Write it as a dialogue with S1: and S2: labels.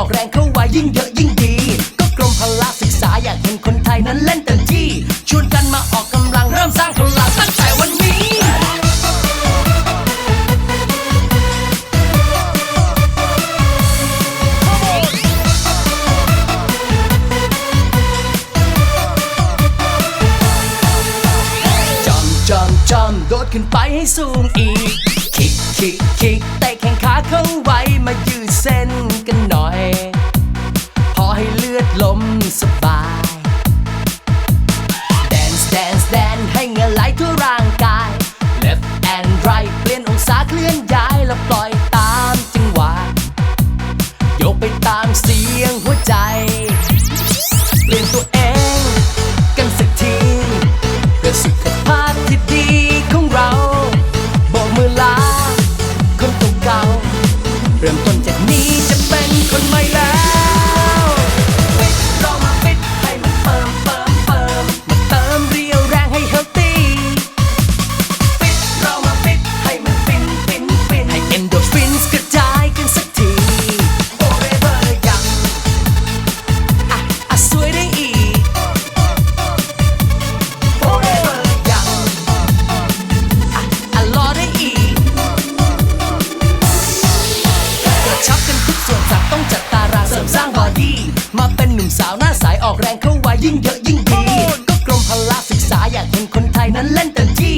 S1: อกแรงเข้าว่ายิ่งเยอะยิ่งดี ก็กรมพละศึกษาอยากเห็นคนไทยนั้นเล่นเต็มที่ ชวนกันมาออกกำลังเริ่มสร้างพลังตั้งแต่วันนี้จอมจอมจอมโดดขึ้นไปให้สูงอีก คิกคิกคิกแต่แข่งขาเข้าไว้มายืดเส้นกันหน่อย มาเป็นหนุ่มสาวหน้าสายออกแรงเข้าไว้ยิ่งเยอะยิ่งดีก็กรมพละศึกษาอยากเห็นคนไทยนั้นเล่นเต็มที่